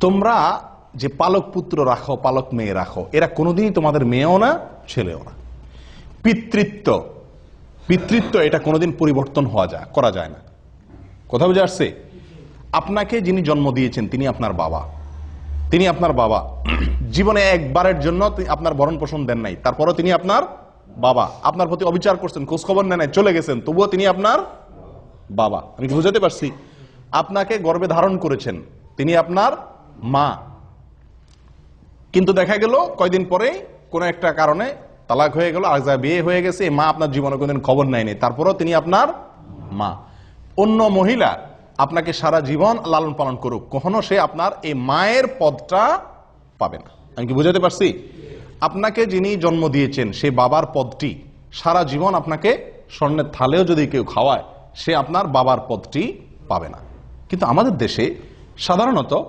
তোমরা যে পালক পুত্র রাখো, পালক মেয়ে রাখো, এরা কোনোদিনই তোমাদের মেয়েও না, ছেলেও না। পিতৃত্ব। পিতৃত্ব, এটা কোনোদিন পরিবর্তন হওয়া যায়, করা যায় না। কথা বুঝে আসছে? আপনাকে যিনি জন্ম দিয়েছেন, তিনি আপনার বাবা। তিনি আপনার বাবা। জীবনে একবারের জন্য আপনার ভরণ পোষণ দেন নাই। তারপরও তিনি আপনার বাবা। আপনার প্রতি অবিচার করছেন খোঁজ খবর নেন চলে গেছেন, তবুও তিনি আপনার বাবা। আমি বুঝাতে পারছি? আপনাকে গর্বে ধারণ করেছেন, তিনি আপনার মা। কিন্তু দেখা গেল, কয়দিন পরে কোনো একটা কারণে তালাক হয়ে গেল, আর যা বিয়ে হয়ে গেছে মা আপনার জীবনে কোনোদিন খবর নেয়নি। তারপরেও তিনি আপনার মা। অন্য মহিলা আপনাকে সারা জীবন লালন পালন করুক, কখনো সে আপনার এই মায়ের পদটা পাবে না। আমি কি বুঝাতে পারছি? আপনাকে যিনি জন্ম দিয়েছেন, সে বাবার পদটি সারা জীবন আপনাকে স্বর্ণের থালেও যদি কেউ খাওয়ায়, সে আপনার বাবার পদটি পাবে না। কিন্তু আমাদের দেশে সাধারণত